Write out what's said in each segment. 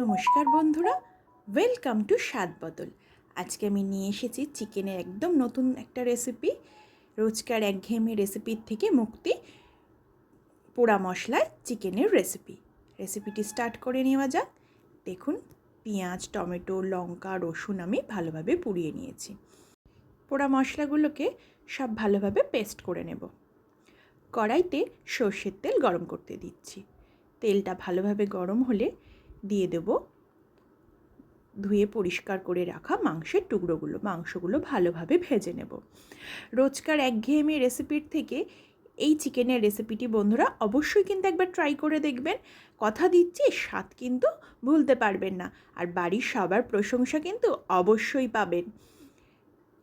নমস্কার বন্ধুরা welcome to স্বাদ বদল। আজকে আমি নিয়ে এসেছি চিকেনের একদম নতুন একটা রেসিপি রোজকার একঘেয়েমি রেসিপির থেকে মুক্তি পোড়া মশলায় চিকেনের রেসিপি রেসিপিটি স্টার্ট করে নেওয়া যাক। দেখুন, পেঁয়াজ, টমেটো, লঙ্কা, রসুন আমি ভালোভাবে পুড়িয়ে নিয়েছি। পোড়া মশলাগুলোকে সব ভালোভাবে পেস্ট করে নেব। কড়াইতে সর্ষের তেল গরম করতে দিচ্ছি। তেলটা ভালোভাবে গরম হলে দিয়ে দেব। ধুয়ে পরিষ্কার করে রাখা মাংসের টুকরোগুলো, মাংসগুলো ভালোভাবে ভেজে নেব। রোজকার একঘেয়েমি রেসিপির থেকে এই চিকেনের রেসিপিটি বন্ধুরা অবশ্যই কিন্তু একবার ট্রাই করে দেখবেন। কথা দিচ্ছি, স্বাদ কিন্তু ভুলতে পারবেন না। আর বাড়ির সবার প্রশংসা কিন্তু অবশ্যই পাবেন।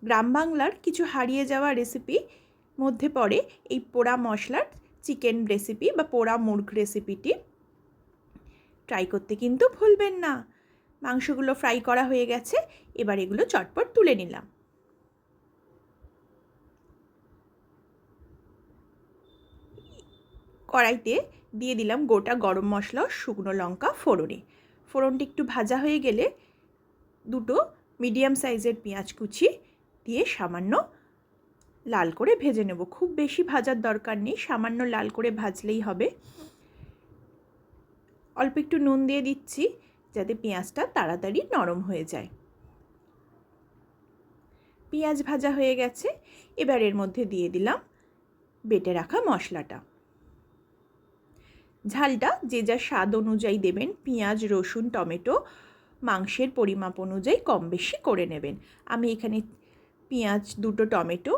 গ্রাম বাংলার কিছু হারিয়ে যাওয়া রেসিপি মধ্যে পড়ে এই পোড়া মশলার চিকেন রেসিপি বা পোড়া মুরগ রেসিপিটি। ট্রাই করতে কিন্তু ভুলবেন না। মাংসগুলো ফ্রাই করা হয়ে গেছে, এবার এগুলো চটপট তুলে নিলাম। কড়াইতে দিয়ে দিলাম গোটা গরম মশলা শুকনো লঙ্কা ফোড়নে। ফোড়নটি একটু ভাজা হয়ে গেলে দুটো মিডিয়াম সাইজের পেঁয়াজ কুচি দিয়ে সামান্য লাল করে ভেজে নেব। খুব বেশি ভাজার দরকার নেই, সামান্য লাল করে ভাজলেই হবে। অল্প একটু নুন দিয়ে দিচ্ছি যাতে পেঁয়াজটা তাড়াতাড়ি নরম হয়ে যায়। পেঁয়াজ ভাজা হয়ে গেছে, এবার এর মধ্যে দিয়ে দিলাম বেটে রাখা মশলাটা। ঝালটা যে যা স্বাদ অনুযায়ী দেবেন, পেঁয়াজ, রসুন, টমেটো, মাংসের পরিমাপ অনুযায়ী কম বেশি করে নেবেন। আমি এখানে পেঁয়াজ, দুটো টমেটো,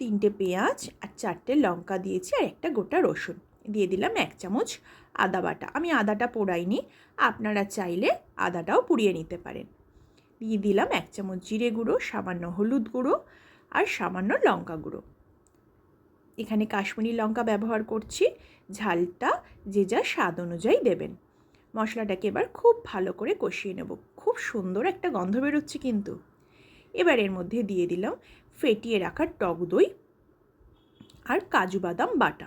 তিনটে পেঁয়াজ আর চারটে লঙ্কা দিয়েছি আর একটা গোটা রসুন। দিয়ে দিলাম এক চামচ আদা বাটা। আমি আদাটা পোড়াইনি, আপনারা চাইলে আদাটাও পুড়িয়ে নিতে পারেন। দিয়ে দিলাম এক চামচ জিরে গুঁড়ো, সামান্য হলুদ গুঁড়ো আর সামান্য লঙ্কা গুঁড়ো। এখানে কাশ্মীরি লঙ্কা ব্যবহার করছি, ঝালটা যে যা স্বাদ অনুযায়ী দেবেন। মশলাটাকে এবার খুব ভালো করে কষিয়ে নেব। খুব সুন্দর একটা গন্ধ বেরোচ্ছে কিন্তু। এবার এর মধ্যে দিয়ে দিলাম ফেটিয়ে রাখা টক দই আর কাজু বাদাম বাটা।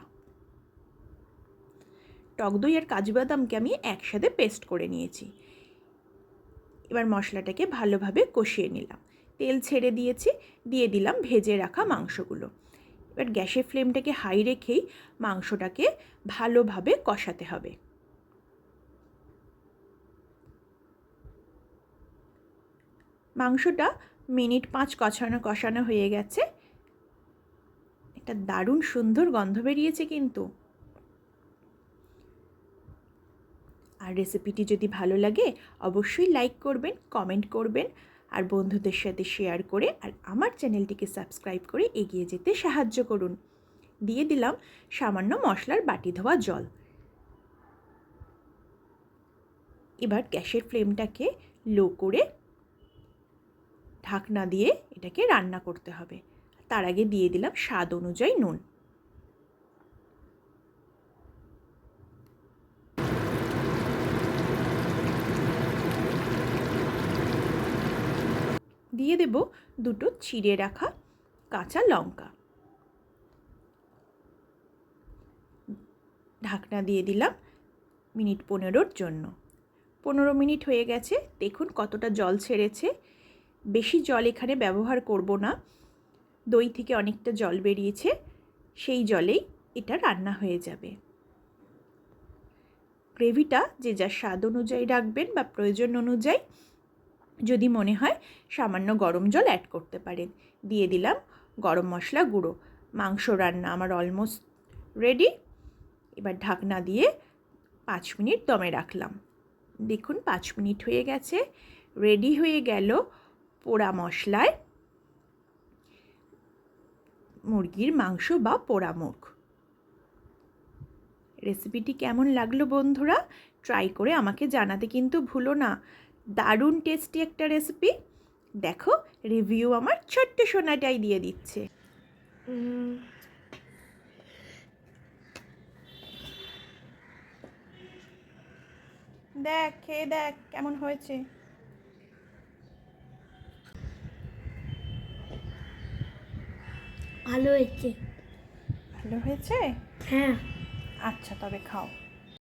টক দই আর কাজু বাদামকে আমি একসাথে পেস্ট করে নিয়েছি। এবার মশলাটাকে ভালোভাবে কষিয়ে নিলাম। তেল ছেড়ে দিয়েছি, দিয়ে দিলাম ভেজে রাখা মাংসগুলো। এবার গ্যাসের ফ্লেমটাকে হাই রেখেই মাংসটাকে ভালোভাবে কষাতে হবে। মাংসটা মিনিট পাঁচ কষানো কষানো হয়ে গেছে। একটা দারুণ সুন্দর গন্ধ বেরিয়েছে কিন্তু। আর রেসিপিটি যদি ভালো লাগে, অবশ্যই লাইক করবেন কমেন্ট করবেন, আর বন্ধুদের সাথে শেয়ার করে আর আমার চ্যানেলটিকে সাবস্ক্রাইব করে এগিয়ে যেতে সাহায্য করুন। দিয়ে দিলাম সামান্য মশলার বাটি ধোয়া জল। এবার গ্যাসের ফ্লেমটাকে লো করে ঢাকনা দিয়ে এটাকে রান্না করতে হবে। তার আগে দিয়ে দিলাম স্বাদ অনুযায়ী নুন। দিয়ে দেব দুটো চিড়ে রাখা কাঁচা লঙ্কা। ঢাকনা দিয়ে দিলাম মিনিট পনেরোর জন্য। পনেরো মিনিট হয়ে গেছে, দেখুন কতটা জল ছেড়েছে। বেশি জল এখানে ব্যবহার করব না, দই থেকে অনেকটা জল বেরিয়েছে, সেই জলেই এটা রান্না হয়ে যাবে। গ্রেভিটা যে যা স্বাদ অনুযায়ী রাখবেন বা প্রয়োজন অনুযায়ী যদি মনে হয় সামান্য গরম জল অ্যাড করতে পারেন। দিয়ে দিলাম গরম মশলা গুঁড়ো। মাংস রান্না আমার অলমোস্ট রেডি এবার ঢাকনা দিয়ে পাঁচ মিনিট দমে রাখলাম। দেখুন পাঁচ মিনিট হয়ে গেছে। রেডি হয়ে গেল পোড়া মশলায় মুরগির মাংস বা পোড়া মুখ। রেসিপিটি কেমন লাগল বন্ধুরা? ট্রাই করে আমাকে জানাতে কিন্তু ভুলো না। দারুণ টেস্টি একটা রেসিপি দেখো রিভিউ আমার ছোট্ট সোনাটাই দিয়ে দিচ্ছে। দেখ খেয়ে দেখ কেমন হয়েছে। ভালো হয়েছে। ভালো হয়েছে? হ্যাঁ। আচ্ছা তবে খাও।